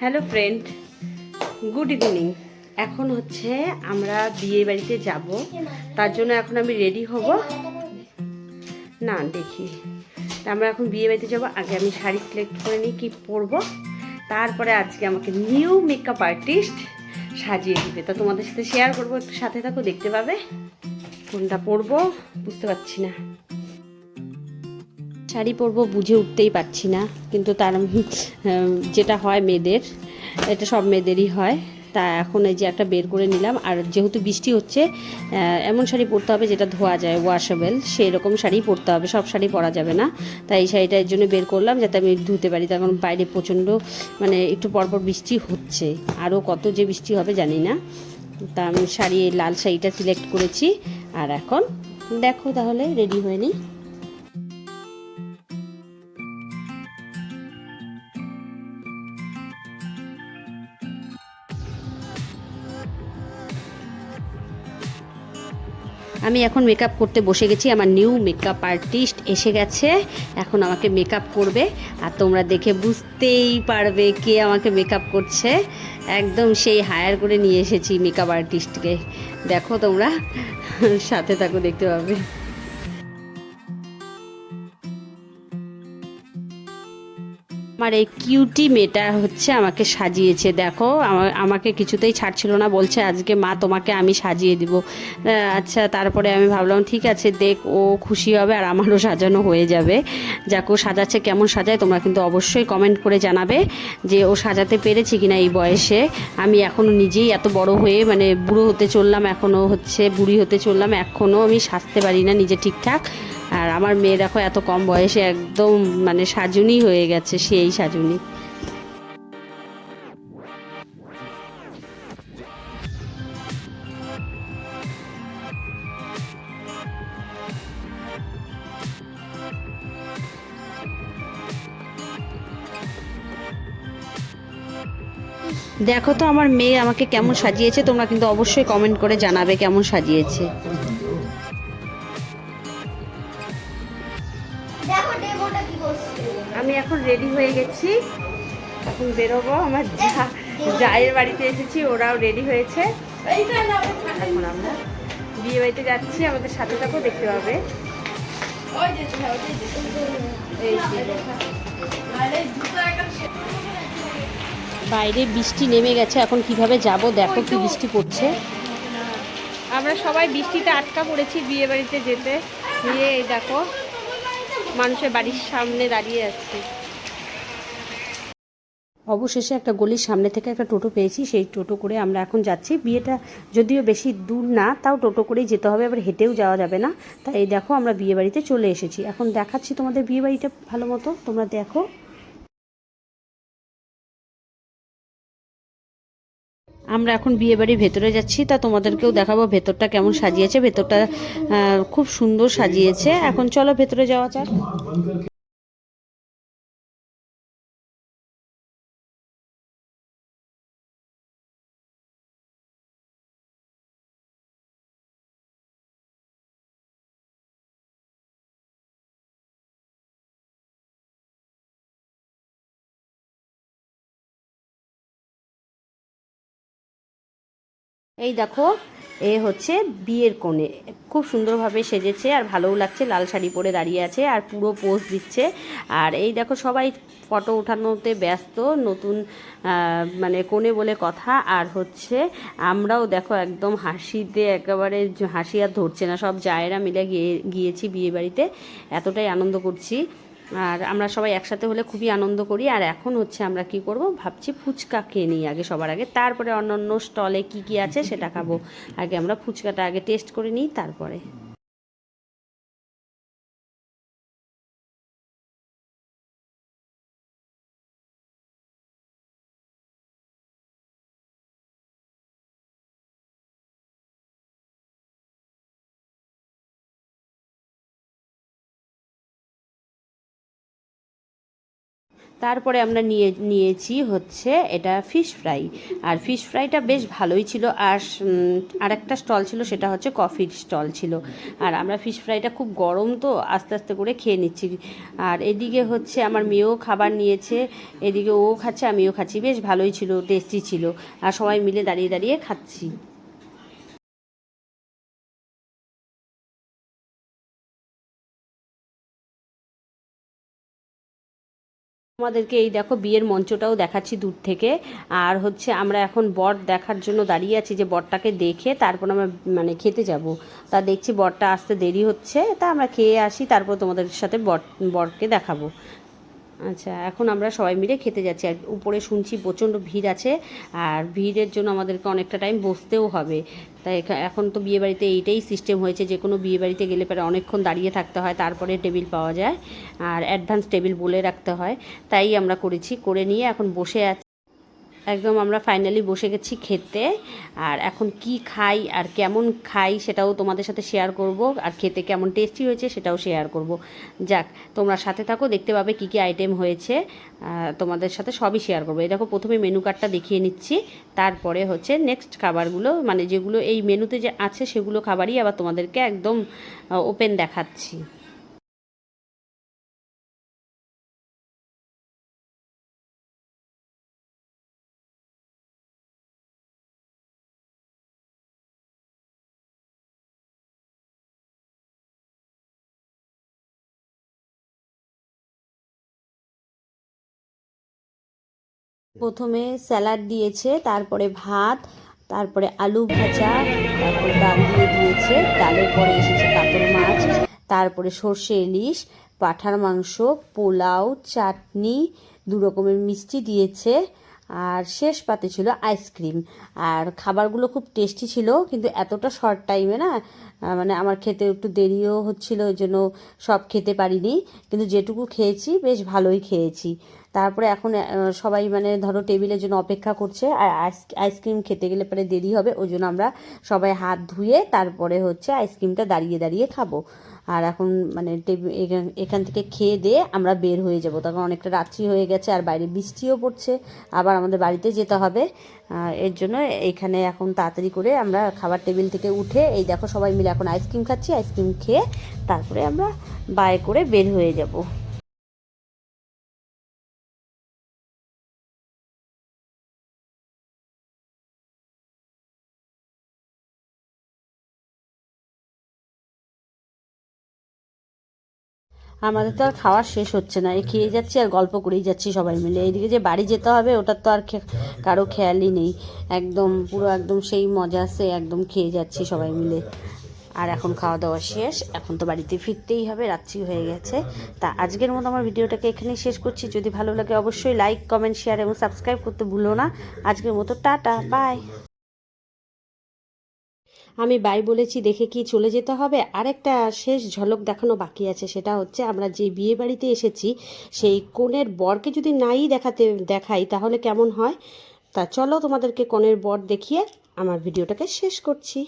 Hello friend good evening এখন হচ্ছে আমরা বিয়ে বাড়িতে যাব। তার জন্য এখন আমি রেডি হব। না, দেখি। আমরা এখন বিয়ে বাড়িতে যাব। আগে আমি শাড়ি সিলেক্ট করে নিই, কী পরবো। তারপরে আজকে আমাকে নিউ মেকআপ আর্টিস্ট সাজিয়ে দিবে। তো তোমাদের সাথে শেয়ার করব, একটু সাথে থাকো, দেখতে পাবে। কোনটা পরবো, বুঝতে পারছি না। শাড়ি পরবো বুঝে উঠতেই পারছি না। কিন্তু তার যেটা হয় মেয়েদের, এটা সব মেয়েদেরই হয়। তা এখন এই যে একটা বের করে নিলাম। আর যেহেতু বৃষ্টি হচ্ছে এমন শাড়ি পরতে হবে যেটা ধোয়া যায় ওয়াশেবল সেই রকম শাড়ি পরতে হবে, সব শাড়ি পরা যাবে না। তাই এই শাড়িটা এর জন্য বের করলাম যাতে আমি ধুতে পারি। তখন বাইরে প্রচণ্ড মানে একটু পরপর বৃষ্টি হচ্ছে। আরও কত যে বৃষ্টি হবে জানি না। তা আমি শাড়ি, লাল শাড়িটা সিলেক্ট করেছি। আর এখন দেখো তাহলে রেডি হয়ে নিই। আমি এখন মেকআপ করতে বসে গেছি, আমার নিউ মেকআপ আর্টিস্ট এসে গেছে, এখন আমাকে মেকআপ করবে, আর তোমরা দেখে বুঝতেই পারবে কে আমাকে মেকআপ করছে। একদম সেই হায়ার করে নিয়ে এসেছি মেকআপ আর্টিস্টকে দেখো তোমরা, সাথে থাকো, দেখতে পাবে। আমার এই কিউটি মেয়েটা হচ্ছে আমাকে সাজিয়েছে, দেখো আমাকে কিছুতেই ছাড়ছিল না, বলছে আজকে মা তোমাকে আমি সাজিয়ে দিব। আচ্ছা তারপরে আমি ভাবলাম, ঠিক আছে, দেখ, ও খুশি হবে আর আমারও সাজানো হয়ে যাবে। যাক, ও সাজাচ্ছে, কেমন সাজায়, তোমরা কিন্তু অবশ্যই কমেন্ট করে জানাবে যে ও সাজাতে পেরেছে কিনা এই বয়সে। আমি এখনও নিজেই এত বড় হয়ে মানে বুড়ো হতে চললাম এখনও হচ্ছে, বুড়ি হতে চললাম এখনও আমি সাজতে পারি না নিজে ঠিকঠাক। আর আমার মেয়ে দেখো এত কম বয়সে একদম মানে সাজুনি হয়ে গেছে, সেই সাজুনি। দেখো তো আমার মেয়ে আমাকে কেমন সাজিয়েছে, তোমরা কিন্তু অবশ্যই কমেন্ট করে জানাবে কেমন সাজিয়েছে। রেডি এখন বেরোবো আমার যা জায়ের বাড়িতে এসেছি ওরাও রেডি হয়েছে। এখন আমরা বিয়ে বাড়িতে যাচ্ছি আমাদের সাথে থাকো দেখতে পাবে। বাইরে বৃষ্টি নেমে গেছে এখন কীভাবে যাব? দেখো কি বৃষ্টি পড়ছে। আমরা সবাই বৃষ্টিতে আটকা পড়েছি বিয়ে বাড়িতে যেতে। গিয়ে এই দেখো মানুষের বাড়ির সামনে দাঁড়িয়ে আছি। অবশেষে একটা গলির সামনে থেকে একটা টোটো পেয়েছি, সেই টোটো করে আমরা এখন যাচ্ছি। বিয়েটা যদিও বেশি দূর না, তাও টোটো করেই যেতে হবে, আবার হেঁটেও যাওয়া যাবে না। তাই এই দেখো আমরা বিয়ে বাড়িতে চলে এসেছি। এখন দেখাচ্ছি তোমাদের বিয়ে বাড়িটা ভালো মতো, তোমরা দেখো। আমরা এখন বিয়ে বাড়ির ভেতরে যাচ্ছি, তা তোমাদেরকেও দেখাবো ভেতরটা কেমন সাজিয়েছে। ভেতরটা খুব সুন্দর সাজিয়েছে। এখন চলো ভেতরে যাওয়া যাক। এই দেখো, এ হচ্ছে বিয়ের কোণে। খুব সুন্দরভাবে সেজেছে আর ভালোও লাগছে, লাল শাড়ি পরে দাঁড়িয়ে আছে আর পুরো পোজ দিচ্ছে। আর এই দেখো, সবাই ফটো ওঠানোতে ব্যস্ত, নতুন মানে কোণে বলে কথা। আর হচ্ছে আমরাও দেখো একদম হাসিতে, একেবারে হাসি আর ধরছে না। সব জায়েরা মিলে গিয়ে, গিয়েছি বিয়ে বাড়িতে এতটাই আনন্দ করছি। আর আমরা সবাই একসাথে হলে খুবই আনন্দ করি। আর এখন হচ্ছে আমরা কি করব? ভাবছি ফুচকা খেয়ে নিই আগে সবার আগে। তারপরে অন্য অন্য স্টলে কি কি আছে সেটা খাব। আগে আমরা ফুচকাটা আগে টেস্ট করে নিই, তারপরে। তারপরে আমরা নিয়ে নিয়েছি হচ্ছে এটা ফিশ ফ্রাই আর ফিশ ফ্রাইটা বেশ ভালোই ছিল। আর উম, আরেকটা স্টল ছিল সেটা হচ্ছে কফির স্টল ছিল। আর আমরা ফিশ ফ্রাইটা খুব গরম তো আস্তে আস্তে করে খেয়ে নিচ্ছি। আর এদিকে হচ্ছে আমার মেয়েও খাবার নিয়েছে। এদিকে ও খাচ্ছে আমিও খাচ্ছি। বেশ ভালোই ছিল টেস্টি ছিল। আর সবাই মিলে দাঁড়িয়ে দাঁড়িয়ে খাচ্ছি। আমাদেরকে এই দেখো বিয়ের মঞ্চটাও দেখাচ্ছি দূর থেকে। আর হচ্ছে আমরা এখন বট দেখার জন্য দাঁড়িয়ে আছি যে বটটাকে দেখে তারপর আমরা মানে খেতে যাব। তা দেখছি বটটা আসতে দেরি হচ্ছে, তা আমরা খেয়ে আসি, তারপর তোমাদের সাথে বট বরকে দেখাবো। আচ্ছা এখন আমরা সবাই মিলে খেতে যাচ্ছি। আর উপরে শুনছি প্রচণ্ড ভিড় আছে, আর ভিড়ের জন্য আমাদেরকে অনেকটা টাইম বসতেও হবে। তাই এখা- এখন তো বিয়েবাড়িতে এইটাই সিস্টেম হয়েছে, যে কোনো বিয়েবাড়িতে গেলে পরে অনেকক্ষণ দাঁড়িয়ে থাকতে হয়, তারপরে টেবিল পাওয়া যায়। আর অ্যাডভান্স টেবিল বলে রাখতে হয়। তাই আমরা করেছি, করে নিয়ে এখন বসে আছি। একদম আমরা ফাইনালি বসে গেছি খেতে। আর এখন কি খাই আর কেমন খাই সেটাও তোমাদের সাথে শেয়ার করব। আর খেতে কেমন টেস্টি হয়েছে সেটাও শেয়ার করব। যাক, তোমরা সাথে থাকো, দেখতে পাবে কি কি আইটেম হয়েছে। তোমাদের সাথে সবই শেয়ার করব। এই দেখো, প্রথমে মেনু কার্ডটা দেখিয়ে নিচ্ছি। তারপরে হচ্ছে নেক্সট খাবারগুলো মানে যেগুলো এই মেনুতে যে আছে সেগুলো খাবারই আবার তোমাদেরকে একদম ওপেন দেখাচ্ছি। প্রথমে স্যালাড দিয়েছে, তারপরে ভাত, তারপরে আলু ভাজা, তারপরে ডাল দিয়ে দিয়েছে, ডালের পরে এসেছে কাতল মাছ, তারপরে সর্ষে ইলিশ, পাঠার মাংস, পোলাও, চাটনি, দু রকমের মিষ্টি দিয়েছে, আর শেষ পাতে ছিল আইসক্রিম। আর খাবারগুলো খুব টেস্টি ছিল, কিন্তু এতটা শর্ট টাইমে না মানে আমার খেতে একটু দেরিও হচ্ছিল, ওই জন্য সব খেতে পারিনি, কিন্তু যেটুকু খেয়েছি, বেশ ভালোই খেয়েছি। তারপরে এখন সবাই মানে ধরো টেবিলের জন্য অপেক্ষা করছে, আর আইস- আইসক্রিম খেতে গেলে পরে দেরি হবে, ওই জন্য আমরা সবাই হাত ধুয়ে তারপরে হচ্ছে আইসক্রিমটা দাঁড়িয়ে দাঁড়িয়ে খাব। আর এখন মানে এখান- থেকে খেয়ে দিয়ে আমরা বের হয়ে যাব। তখন অনেকটা রাত্রি হয়ে গেছে, আর বাইরে বৃষ্টিও পড়ছে, আবার আমাদের বাড়িতে যেতে হবে। এর জন্য এখানে এখন তাড়াতাড়ি করে আমরা খাবার টেবিল থেকে উঠে, এই দেখো সবাই মিলে এখন আইসক্রিম খাচ্ছি, আইসক্রিম খেয়ে তারপরে আমরা বায়ে করে বের হয়ে যাব। আমাদের তো আর খাওয়া শেষ হচ্ছে না। এই খেয়ে যাচ্ছি আর গল্প করেই যাচ্ছি সবাই মিলে। এইদিকে যে বাড়ি যেতে হবে ওটার তো আর কারও খেয়ালই নেই। একদম পুরো একদম সেই মজা আছে, একদম খেয়ে যাচ্ছি সবাই মিলে। আর এখন খাওয়া দাওয়া শেষ। এখন তো বাড়িতে ফিরতেই হবে, রাত্রি হয়ে গেছে। তা আজকের মতো আমার ভিডিওটাকে এখানেই শেষ করছি। যদি ভালো লাগে অবশ্যই লাইক কমেন্ট শেয়ার এবং সাবস্ক্রাইব করতে ভুলো না। আজকের মতো টাটা বাই আমি বাই বলেছি দেখে কি চলে যেতে হবে। আরেকটা শেষ ঝলক দেখানো বাকি আছে, সেটা হচ্ছে আমরা যে বিয়ে বাড়িতে এসেছি, সেই কনের বরকে যদি নাই দেখাতে, দেখাই তাহলে কেমন হয়? তা চলো তোমাদেরকে কনের বর দেখিয়ে আমার ভিডিওটাকে শেষ করছি।